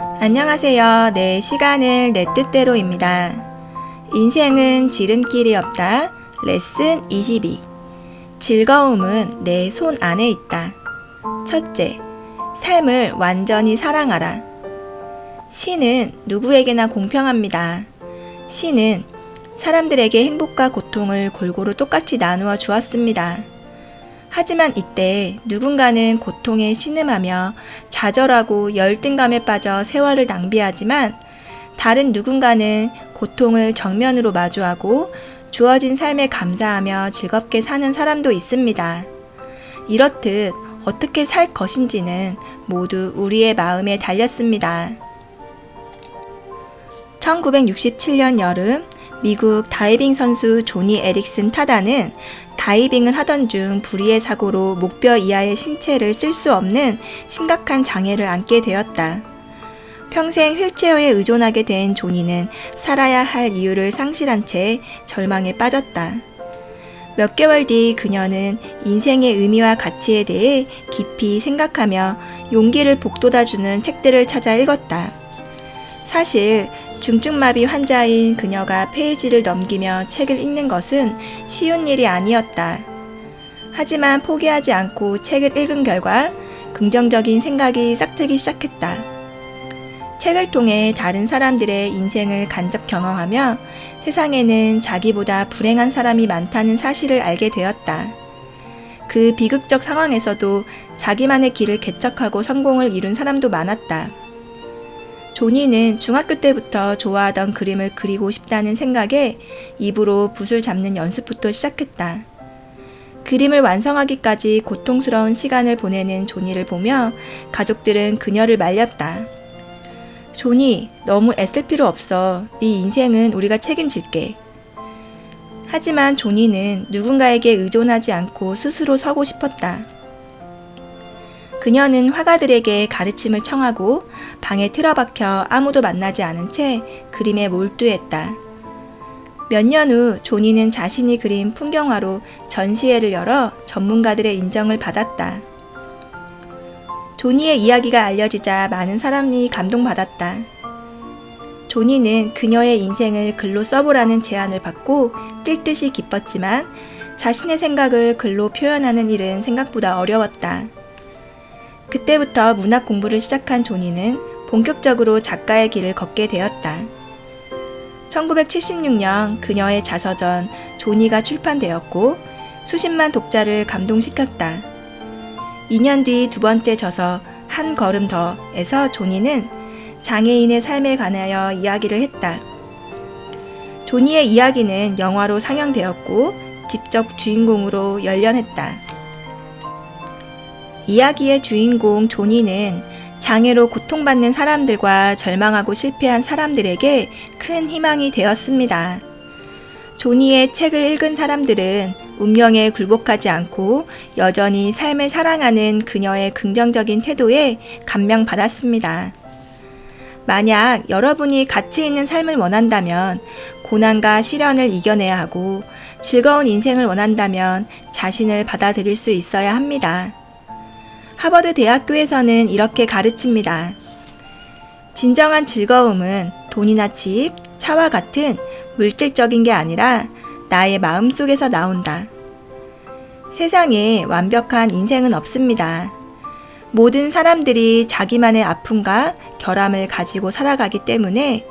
안녕하세요. 내 시간을 내 뜻대로입니다. 인생은 지름길이 없다. 레슨 22. 즐거움은 내 손 안에 있다. 첫째, 삶을 완전히 사랑하라. 신은 누구에게나 공평합니다. 신은 사람들에게 행복과 고통을 골고루 똑같이 나누어 주었습니다. 하지만 이때 누군가는 고통에 신음하며 좌절하고 열등감에 빠져 세월을 낭비하지만 다른 누군가는 고통을 정면으로 마주하고 주어진 삶에 감사하며 즐겁게 사는 사람도 있습니다. 이렇듯 어떻게 살 것인지는 모두 우리의 마음에 달렸습니다. 1967년 여름 미국 다이빙 선수 조니 에릭슨 타다는 다이빙을 하던 중 불의의 사고로 목뼈 이하의 신체를 쓸 수 없는 심각한 장애를 안게 되었다. 평생 휠체어에 의존하게 된 조니는 살아야 할 이유를 상실한 채 절망에 빠졌다. 몇 개월 뒤 그녀는 인생의 의미와 가치에 대해 깊이 생각하며 용기를 북돋아주는 책들을 찾아 읽었다. 사실 중증마비 환자인 그녀가 페이지를 넘기며 책을 읽는 것은 쉬운 일이 아니었다. 하지만 포기하지 않고 책을 읽은 결과 긍정적인 생각이 싹트기 시작했다. 책을 통해 다른 사람들의 인생을 간접 경험하며 세상에는 자기보다 불행한 사람이 많다는 사실을 알게 되었다. 그 비극적 상황에서도 자기만의 길을 개척하고 성공을 이룬 사람도 많았다. 조니는 중학교 때부터 좋아하던 그림을 그리고 싶다는 생각에 입으로 붓을 잡는 연습부터 시작했다. 그림을 완성하기까지 고통스러운 시간을 보내는 조니를 보며 가족들은 그녀를 말렸다. 조니, 너무 애쓸 필요 없어. 네 인생은 우리가 책임질게. 하지만 조니는 누군가에게 의존하지 않고 스스로 서고 싶었다. 그녀는 화가들에게 가르침을 청하고 방에 틀어박혀 아무도 만나지 않은 채 그림에 몰두했다. 몇 년 후 조니는 자신이 그린 풍경화로 전시회를 열어 전문가들의 인정을 받았다. 조니의 이야기가 알려지자 많은 사람이 감동받았다. 조니는 그녀의 인생을 글로 써보라는 제안을 받고 뛸 듯이 기뻤지만 자신의 생각을 글로 표현하는 일은 생각보다 어려웠다. 그때부터 문학 공부를 시작한 조니는 본격적으로 작가의 길을 걷게 되었다. 1976년 그녀의 자서전 조니가 출판되었고 수십만 독자를 감동시켰다. 2년 뒤 두 번째 저서 한 걸음 더에서 조니는 장애인의 삶에 관하여 이야기를 했다. 조니의 이야기는 영화로 상영되었고 직접 주인공으로 열연했다. 이야기의 주인공 조니는 장애로 고통받는 사람들과 절망하고 실패한 사람들에게 큰 희망이 되었습니다. 조니의 책을 읽은 사람들은 운명에 굴복하지 않고 여전히 삶을 사랑하는 그녀의 긍정적인 태도에 감명받았습니다. 만약 여러분이 가치 있는 삶을 원한다면 고난과 시련을 이겨내야 하고 즐거운 인생을 원한다면 자신을 받아들일 수 있어야 합니다. 하버드 대학교에서는 이렇게 가르칩니다. 진정한 즐거움은 돈이나 집, 차와 같은 물질적인 게 아니라 나의 마음 속에서 나온다. 세상에 완벽한 인생은 없습니다. 모든 사람들이 자기만의 아픔과 결함을 가지고 살아가기 때문에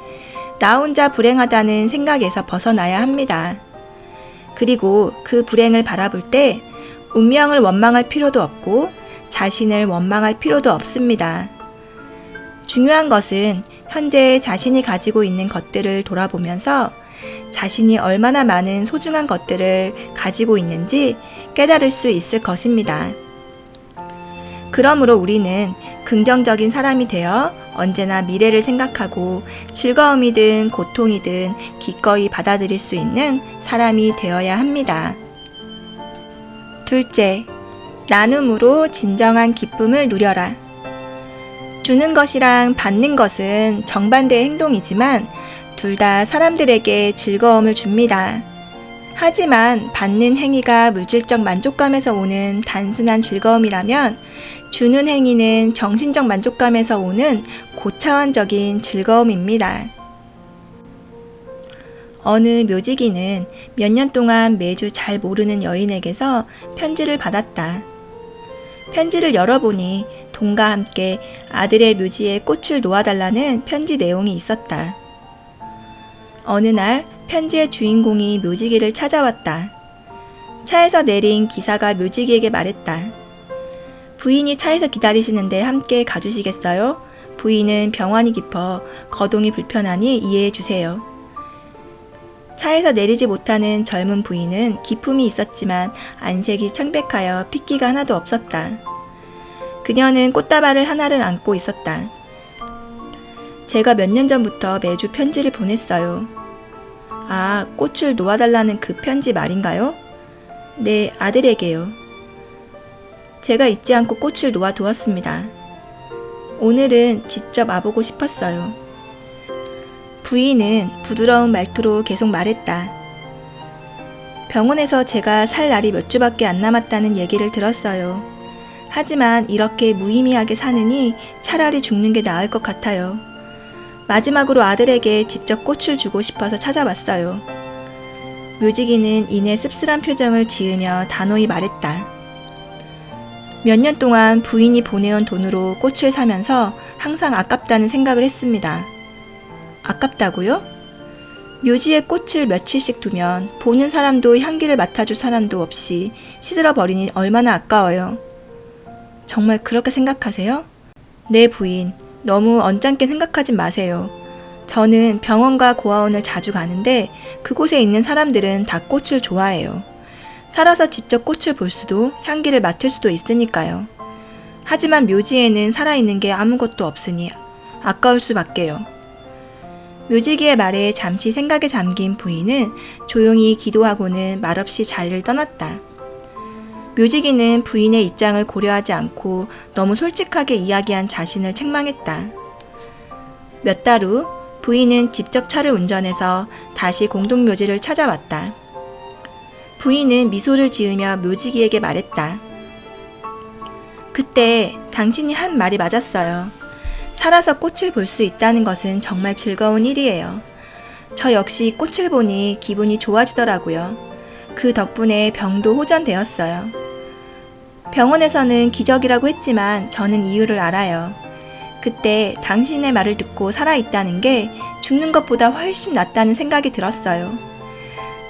나 혼자 불행하다는 생각에서 벗어나야 합니다. 그리고 그 불행을 바라볼 때 운명을 원망할 필요도 없고 자신을 원망할 필요도 없습니다. 중요한 것은 현재 자신이 가지고 있는 것들을 돌아보면서 자신이 얼마나 많은 소중한 것들을 가지고 있는지 깨달을 수 있을 것입니다. 그러므로 우리는 긍정적인 사람이 되어 언제나 미래를 생각하고 즐거움이든 고통이든 기꺼이 받아들일 수 있는 사람이 되어야 합니다. 둘째, 나눔으로 진정한 기쁨을 누려라. 주는 것이랑 받는 것은 정반대의 행동이지만 둘 다 사람들에게 즐거움을 줍니다. 하지만 받는 행위가 물질적 만족감에서 오는 단순한 즐거움이라면 주는 행위는 정신적 만족감에서 오는 고차원적인 즐거움입니다. 어느 묘지기는 몇 년 동안 매주 잘 모르는 여인에게서 편지를 받았다. 편지를 열어보니 돈과 함께 아들의 묘지에 꽃을 놓아달라는 편지 내용이 있었다. 어느 날 편지의 주인공이 묘지기를 찾아왔다. 차에서 내린 기사가 묘지기에게 말했다. 부인이 차에서 기다리시는데 함께 가주시겠어요? 부인은 병원이 깊어 거동이 불편하니 이해해 주세요. 차에서 내리지 못하는 젊은 부인은 기품이 있었지만 안색이 청백하여 핏기가 하나도 없었다. 그녀는 꽃다발을 하나를 안고 있었다. 제가 몇 년 전부터 매주 편지를 보냈어요. 아, 꽃을 놓아달라는 그 편지 말인가요? 네, 아들에게요. 제가 잊지 않고 꽃을 놓아두었습니다. 오늘은 직접 와보고 싶었어요. 부인은 부드러운 말투로 계속 말했다. 병원에서 제가 살 날이 몇 주밖에 안 남았다는 얘기를 들었어요. 하지만 이렇게 무의미하게 사느니 차라리 죽는 게 나을 것 같아요. 마지막으로 아들에게 직접 꽃을 주고 싶어서 찾아왔어요. 묘지기는 이내 씁쓸한 표정을 지으며 단호히 말했다. 몇 년 동안 부인이 보내온 돈으로 꽃을 사면서 항상 아깝다는 생각을 했습니다. 아깝다고요? 묘지에 꽃을 며칠씩 두면 보는 사람도 향기를 맡아줄 사람도 없이 시들어 버리니 얼마나 아까워요. 정말 그렇게 생각하세요? 네, 부인. 너무 언짢게 생각하지 마세요. 저는 병원과 고아원을 자주 가는데 그곳에 있는 사람들은 다 꽃을 좋아해요. 살아서 직접 꽃을 볼 수도 향기를 맡을 수도 있으니까요. 하지만 묘지에는 살아있는 게 아무것도 없으니 아까울 수밖에요. 묘지기의 말에 잠시 생각에 잠긴 부인은 조용히 기도하고는 말없이 자리를 떠났다. 묘지기는 부인의 입장을 고려하지 않고 너무 솔직하게 이야기한 자신을 책망했다. 몇 달 후 부인은 직접 차를 운전해서 다시 공동묘지를 찾아왔다. 부인은 미소를 지으며 묘지기에게 말했다. 그때 당신이 한 말이 맞았어요. 살아서 꽃을 볼 수 있다는 것은 정말 즐거운 일이에요. 저 역시 꽃을 보니 기분이 좋아지더라고요. 그 덕분에 병도 호전되었어요. 병원에서는 기적이라고 했지만 저는 이유를 알아요. 그때 당신의 말을 듣고 살아있다는 게 죽는 것보다 훨씬 낫다는 생각이 들었어요.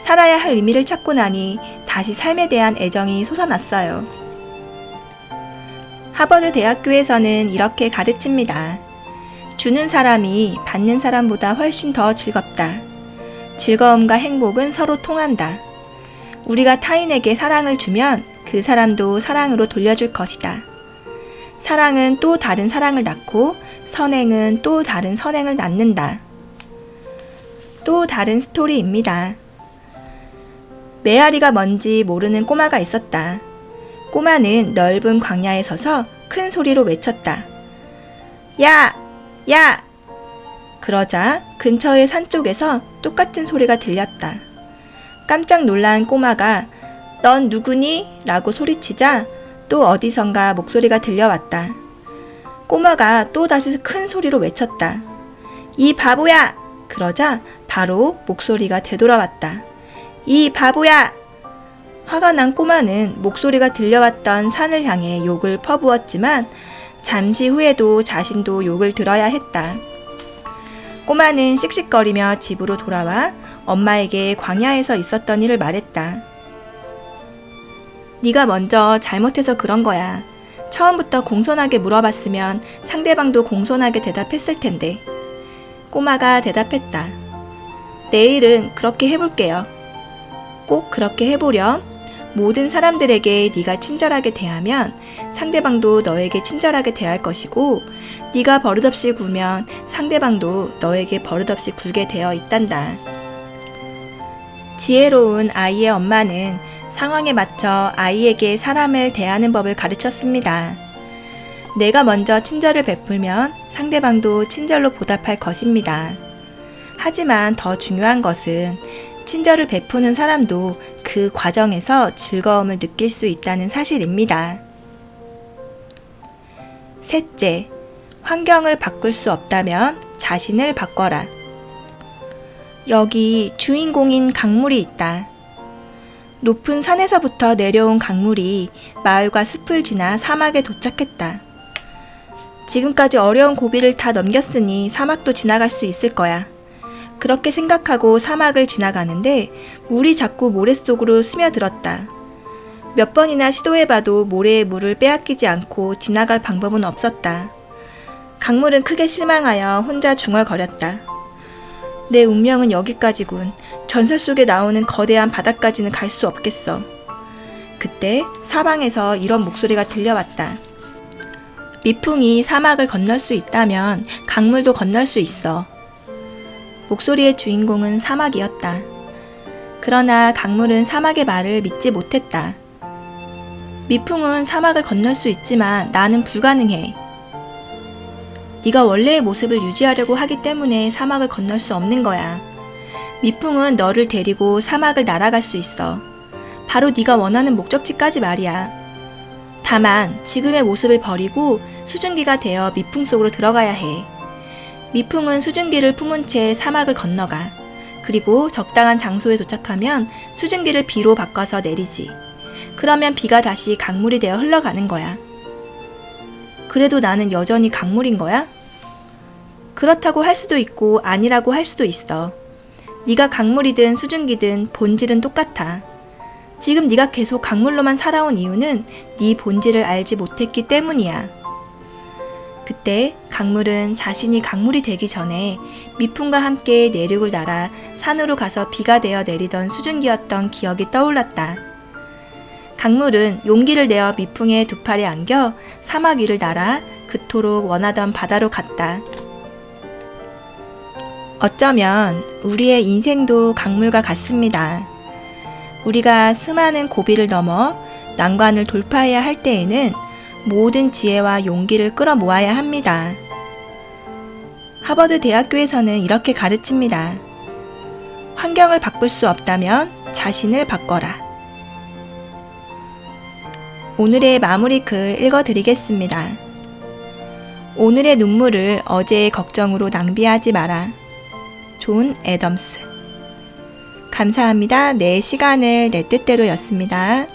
살아야 할 의미를 찾고 나니 다시 삶에 대한 애정이 솟아났어요. 하버드 대학교에서는 이렇게 가르칩니다. 주는 사람이 받는 사람보다 훨씬 더 즐겁다. 즐거움과 행복은 서로 통한다. 우리가 타인에게 사랑을 주면 그 사람도 사랑으로 돌려줄 것이다. 사랑은 또 다른 사랑을 낳고 선행은 또 다른 선행을 낳는다. 또 다른 스토리입니다. 메아리가 뭔지 모르는 꼬마가 있었다. 꼬마는 넓은 광야에 서서 큰 소리로 외쳤다. 야! 야! 그러자 근처의 산 쪽에서 똑같은 소리가 들렸다. 깜짝 놀란 꼬마가 넌 누구니? 라고 소리치자 또 어디선가 목소리가 들려왔다. 꼬마가 또 다시 큰 소리로 외쳤다. 이 바보야! 그러자 바로 목소리가 되돌아왔다. 이 바보야! 화가 난 꼬마는 목소리가 들려왔던 산을 향해 욕을 퍼부었지만 잠시 후에도 자신도 욕을 들어야 했다. 꼬마는 씩씩거리며 집으로 돌아와 엄마에게 광야에서 있었던 일을 말했다. 네가 먼저 잘못해서 그런 거야. 처음부터 공손하게 물어봤으면 상대방도 공손하게 대답했을 텐데. 꼬마가 대답했다. 내일은 그렇게 해볼게요. 꼭 그렇게 해보렴. 모든 사람들에게 네가 친절하게 대하면 상대방도 너에게 친절하게 대할 것이고 네가 버릇없이 굴면 상대방도 너에게 버릇없이 굴게 되어 있단다. 지혜로운 아이의 엄마는 상황에 맞춰 아이에게 사람을 대하는 법을 가르쳤습니다. 내가 먼저 친절을 베풀면 상대방도 친절로 보답할 것입니다. 하지만 더 중요한 것은 친절을 베푸는 사람도 그 과정에서 즐거움을 느낄 수 있다는 사실입니다. 셋째, 환경을 바꿀 수 없다면 자신을 바꿔라. 여기 주인공인 강물이 있다. 높은 산에서부터 내려온 강물이 마을과 숲을 지나 사막에 도착했다. 지금까지 어려운 고비를 다 넘겼으니 사막도 지나갈 수 있을 거야. 그렇게 생각하고 사막을 지나가는데 물이 자꾸 모래 속으로 스며들었다. 몇 번이나 시도해봐도 모래의 물을 빼앗기지 않고 지나갈 방법은 없었다. 강물은 크게 실망하여 혼자 중얼거렸다. 내 운명은 여기까지군. 전설 속에 나오는 거대한 바다까지는 갈 수 없겠어. 그때 사방에서 이런 목소리가 들려왔다. 미풍이 사막을 건널 수 있다면 강물도 건널 수 있어. 목소리의 주인공은 사막이었다. 그러나 강물은 사막의 말을 믿지 못했다. 미풍은 사막을 건널 수 있지만 나는 불가능해. 네가 원래의 모습을 유지하려고 하기 때문에 사막을 건널 수 없는 거야. 미풍은 너를 데리고 사막을 날아갈 수 있어. 바로 네가 원하는 목적지까지 말이야. 다만 지금의 모습을 버리고 수증기가 되어 미풍 속으로 들어가야 해. 미풍은 수증기를 품은 채 사막을 건너가. 그리고 적당한 장소에 도착하면 수증기를 비로 바꿔서 내리지. 그러면 비가 다시 강물이 되어 흘러가는 거야. 그래도 나는 여전히 강물인 거야? 그렇다고 할 수도 있고 아니라고 할 수도 있어. 네가 강물이든 수증기든 본질은 똑같아. 지금 네가 계속 강물로만 살아온 이유는 네 본질을 알지 못했기 때문이야. 그때 강물은 자신이 강물이 되기 전에 미풍과 함께 내륙을 날아 산으로 가서 비가 되어 내리던 수증기였던 기억이 떠올랐다. 강물은 용기를 내어 미풍의 두 팔에 안겨 사막 위를 날아 그토록 원하던 바다로 갔다. 어쩌면 우리의 인생도 강물과 같습니다. 우리가 수많은 고비를 넘어 난관을 돌파해야 할 때에는 모든 지혜와 용기를 끌어모아야 합니다. 하버드 대학교에서는 이렇게 가르칩니다. 환경을 바꿀 수 없다면 자신을 바꿔라. 오늘의 마무리 글 읽어드리겠습니다. 오늘의 눈물을 어제의 걱정으로 낭비하지 마라. 존 애덤스. 감사합니다. 내 시간을 내 뜻대로 였습니다.